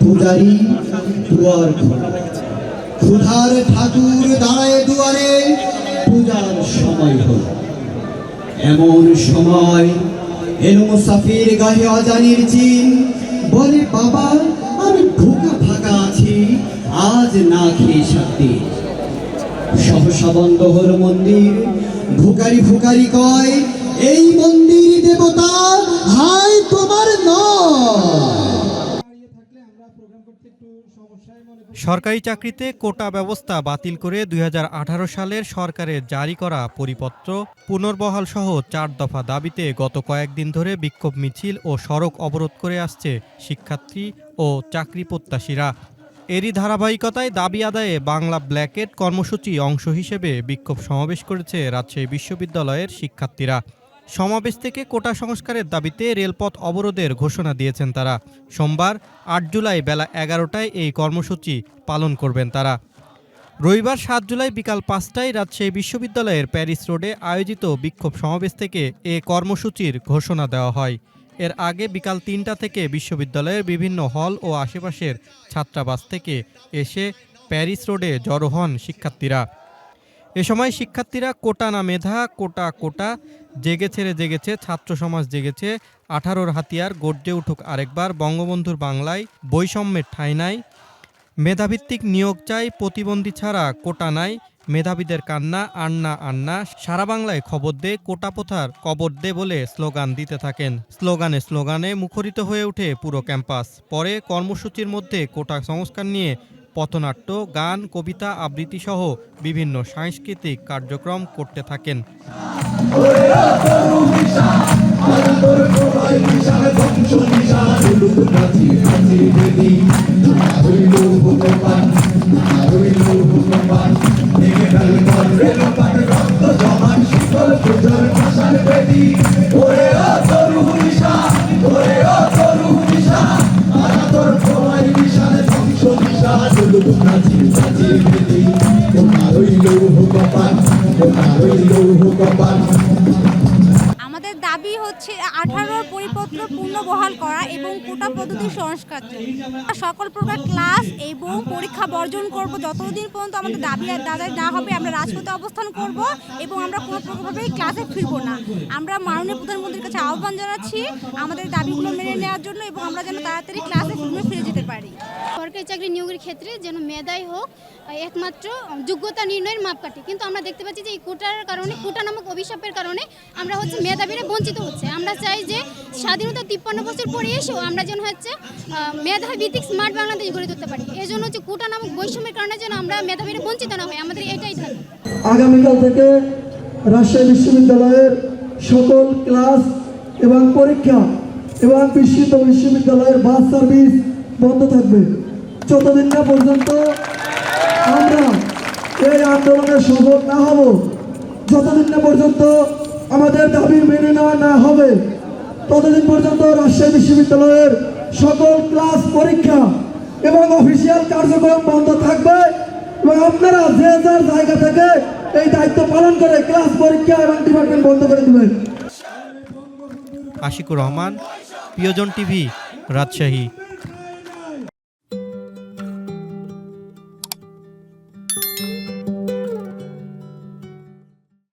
পূজারি দুয়ার ক্ষুধার ঠাকুর দাঁড়ায় দুয়ারে, পূজার সময় হল। এমন সময় এলো মুসাফির গায়ে অজানির চিন বলে, বাবা আমি ভুকা ফাঁকা আছি, আজ না খেয়ে শান্তি সহসা বন্ধ হল মন্দির। ভুকারি ভুকারি কয়, এই মন্দির দেবতা হাই তোমার নয়। সরকারি চাকরিতে কোটা ব্যবস্থা বাতিল করে দুই হাজার আঠারো সালের সরকারের জারি করা পরিপত্র পুনর্বহাল সহ চার দফা দাবিতে গত কয়েকদিন ধরে বিক্ষোভ মিছিল ও সড়ক অবরোধ করে আসছে শিক্ষার্থী ও চাকরি প্রত্যাশীরা। এরই ধারাবাহিকতায় দাবি আদায়ে বাংলা ব্ল্যাকেট কর্মসূচি অংশ হিসেবে বিক্ষোভ সমাবেশ করেছে রাজশাহী বিশ্ববিদ্যালয়ের শিক্ষার্থীরা। সমাবেশ থেকে কোটা সংস্কারের দাবিতে রেলপথ অবরোধের ঘোষণা দিয়েছেন তারা। সোমবার, আট জুলাই বেলা এগারোটায় এই কর্মসূচি পালন করবেন তারা। রবিবার সাত জুলাই বিকাল পাঁচটায় রাজশাহী বিশ্ববিদ্যালয়ের প্যারিস রোডে আয়োজিত বিক্ষোভ সমাবেশ থেকে এ কর্মসূচির ঘোষণা দেওয়া হয়। এর আগে বিকাল তিনটা থেকে বিশ্ববিদ্যালয়ের বিভিন্ন হল ও আশেপাশের ছাত্রাবাস থেকে এসে প্যারিস রোডে জড়ো হন শিক্ষার্থীরা। এ সময় শিক্ষার্থীরা কোটা না মেধা, কোটা কোটা, জেগেছে রে জেগেছে, ছাত্র সমাজ জেগেছে, আঠারোর হাতিয়ার, গর্জে উঠুক আরেকবার, বঙ্গবন্ধুর বাংলায় বৈষম্যের ঠাঁই নাই। মেধাভিত্তিক নিয়োগ চাই, প্রতিবন্ধী ছাড়া কোটা নাই, মেধাবীদের কান্না, আন্না আন্না, সারা বাংলায় খবর দে, কোটা প্রথার কবর দে বলে স্লোগান দিতে থাকেন। স্লোগানে স্লোগানে মুখরিত হয়ে ওঠে পুরো ক্যাম্পাস। পরে কর্মসূচির মধ্যে কোটা সংস্কার নিয়ে পথনাট্য গান কবিতা আবৃত্তি সহ বিভিন্ন সাংস্কৃতিক কার্যক্রম করতে থাকেন। আমাদের দাবি হচ্ছে আঠারোর পরিপত্র পূর্ণ বহাল করা এবং কোটা পদ্ধতি সংস্কার। সকল প্রকার ক্লাস এবং পরীক্ষা বর্জন করব। যতদিন পর্যন্ত আমাদের দাবি দাদাই না হবে আমরা রাজপথে অবস্থান করব এবং আমরা কোনো প্রকারভাবেই ক্লাসে ফিরবো না। আমরা মাননীয় প্রধানমন্ত্রীর কাছে আহ্বান জানাচ্ছি আমাদের দাবিগুলো মেনে নেওয়ার জন্য এবং আমরা যেন তাড়াতাড়ি ক্লাসে ফিরে ফিরে যেতে পারি। সরকারি চাকরি নিয়োগের ক্ষেত্রে যেন মেধাই হোক একমাত্র যোগ্যতা নির্ণয়ের মাপকাঠি। কিন্তু আমরা দেখতে পাচ্ছি যে এই কোটার কারণে কোটা নামক অভিশাপের কারণে আমরা হচ্ছে মেধাবীরা বঞ্চিত হচ্ছে। আমরা চাই যে স্বাধীনতা তিপ্পান্ন বছর পরে এসেও আমরা যেন হচ্ছে আহ, মেধা ভিত্তিক স্মার্ট বাংলাদেশ গড়ে তুলতে পারি। এই জন্য হচ্ছে কোটা নামক বৈষম্যের কারণে যেন আমরা মেধাবীরা বঞ্চিত না হয় আমাদের এটাই দাবি আগামীকাল থেকে রাজশাহী বিশ্ববিদ্যালয়ের সকল ক্লাস এবং পরীক্ষা এবং বিশ্ববিদ্য বিশ্ববিদ্যালয়ের বাস সার্ভিস বন্ধ থাকবে। যতদিন না পর্যন্ত আমরা এই আন্দোলনে সফল না হব যতদিন না পর্যন্ত আমাদের দাবি মেনে নেওয়া না হবে। ততদিন পর্যন্ত রাজশাহী বিশ্ববিদ্যালয়ের সকল ক্লাস পরীক্ষা এবং অফিসিয়াল কার্যক্রম বন্ধ থাকবে এবং আপনারা যে যার জায়গা থেকে এই দায়িত্ব পালন করে ক্লাস পরীক্ষা এবং ডিপার্টমেন্ট বন্ধ করে দেবেন। আশিকুর রহমান, প্রিয়জন টিভি, রাজশাহী।